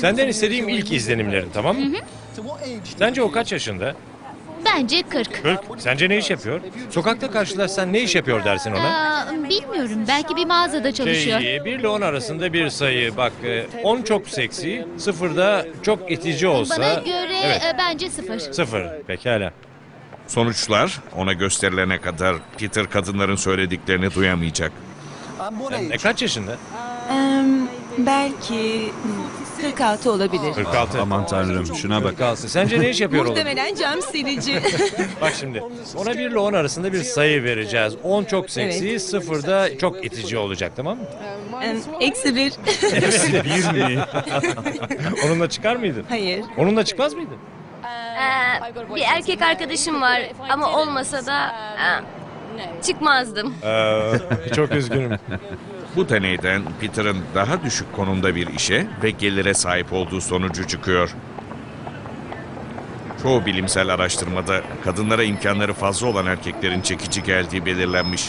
Senden istediğim ilk izlenimlerin tamam mı? Sence o kaç yaşında? Bence 40. 40. Sence ne iş yapıyor? Sokakta karşılaşsan ne iş yapıyor dersin ona? Aa, bilmiyorum. Belki bir mağazada çalışıyor. Şey, 1 ile 10 arasında bir sayı. Bak 10 çok seksi, 0 da çok itici olsa... Bana göre Evet, e, bence sıfır. 0. Pekala. Sonuçlar ona gösterilene kadar Peter kadınların söylediklerini duyamayacak. E, kaç yaşında? Belki 46 olabilir. 46. Aman tanrım şuna bak. 46. Sence ne iş yapıyor oğlum? Muhtemelen cam silici. Bak şimdi ona 1 ile 10 arasında bir sayı vereceğiz. 10 çok seksi, 0 da çok itici olacak tamam mı? Em, Eksi bir. bir mi? Onunla çıkar mıydın? Hayır. Onunla çıkmaz mıydın? Ee, bir erkek arkadaşım var ama olmasa da e, çıkmazdım. Ee, çok üzgünüm. Bu deneyden Peter'ın daha düşük konumda bir işe ve gelire sahip olduğu sonucu çıkıyor. Çoğu bilimsel araştırmada kadınlara imkanları fazla olan erkeklerin çekici geldiği belirlenmiş.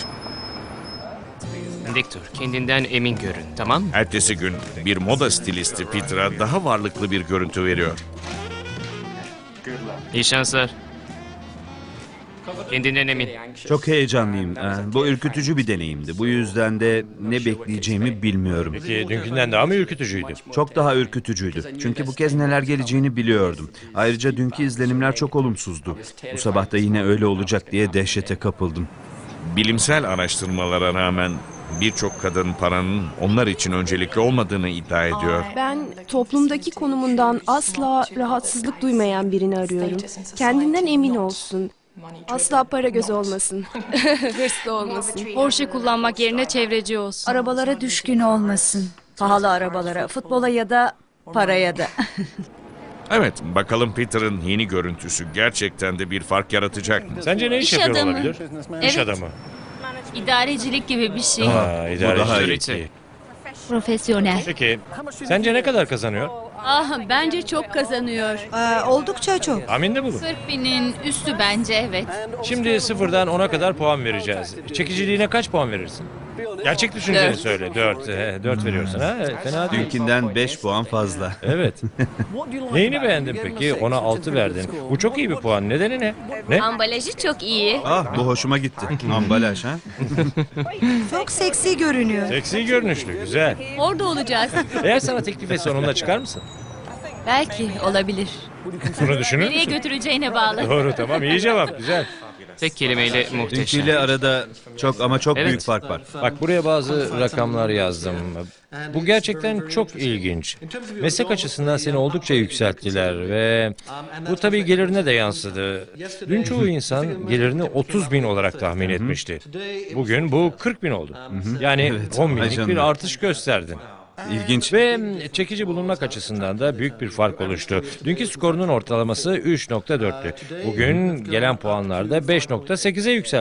Victor, kendinden emin görün, tamam mı? Ertesi gün bir moda stilisti Peter'a daha varlıklı bir görüntü veriyor. İyi şanslar. Kendinden emin. Çok heyecanlıyım. Ee, Bu ürkütücü bir deneyimdi. Bu yüzden de ne bekleyeceğimi bilmiyorum. Peki dünkünden daha mı ürkütücüydü? Çok daha ürkütücüydü. Çünkü bu kez neler geleceğini biliyordum. Ayrıca dünkü izlenimler çok olumsuzdu. Bu sabah da yine öyle olacak diye dehşete kapıldım. Bilimsel araştırmalara rağmen birçok kadın paranın onlar için öncelikli olmadığını iddia ediyor. Ben toplumdaki konumundan asla rahatsızlık duymayan birini arıyorum. Kendinden emin olsun. Asla para gözü olmasın. Hırslı olmasın. Porsche kullanmak yerine çevreci olsun. Arabalara düşkün olmasın. Pahalı arabalara, futbola ya da paraya da. Evet, bakalım Peter'ın yeni görüntüsü gerçekten de bir fark yaratacak mı? Sence ne iş, İş yapıyor adamı. olabilir? İş Evet. adamı. İdarecilik gibi bir şey. Aa, idare daha iyi. Profesyonel. Peki sence ne kadar kazanıyor? Ah bence çok kazanıyor. oldukça çok. Tahminde bulun. 40 binin üstü bence evet. Şimdi sıfırdan 10'a kadar puan vereceğiz. Çekiciliğine kaç puan verirsin? Gerçek düşünceni söyle. 4. 4 veriyorsun ha? Evet, Fena değil. Dünkünden 5 puan fazla. Evet. Neyini beğendin peki? Ona 6 verdin. Bu çok iyi bir puan. Nedeni ne? Ne? Ambalajı çok iyi. Ah bu hoşuma gitti. Ambalaj ha? Çok seksi görünüyor. Seksi görünüşlü. Güzel. Orada olacağız. Eğer sana teklif etse onunla çıkar mısın? Belki olabilir. Bunu düşünür Nereye müsün? götüreceğine bağlı. Doğru tamam iyi cevap güzel. Tek kelimeyle muhteşem. Dünküyle arada çok ama çok Evet. büyük fark var. Bak buraya bazı rakamlar yazdım. Bu gerçekten çok ilginç. Meslek açısından seni oldukça yükselttiler ve bu tabii gelirine de yansıdı. Dün çoğu insan gelirini 30 bin olarak tahmin etmişti. Bugün bu 40 bin oldu. Yani Evet, 10 vay binlik bir artış gösterdin. İlginç. Ve çekici bulunmak açısından da büyük bir fark oluştu. Dünkü skorunun ortalaması 3.4'tü. Bugün gelen puanlarda 5.8'e yükseldi.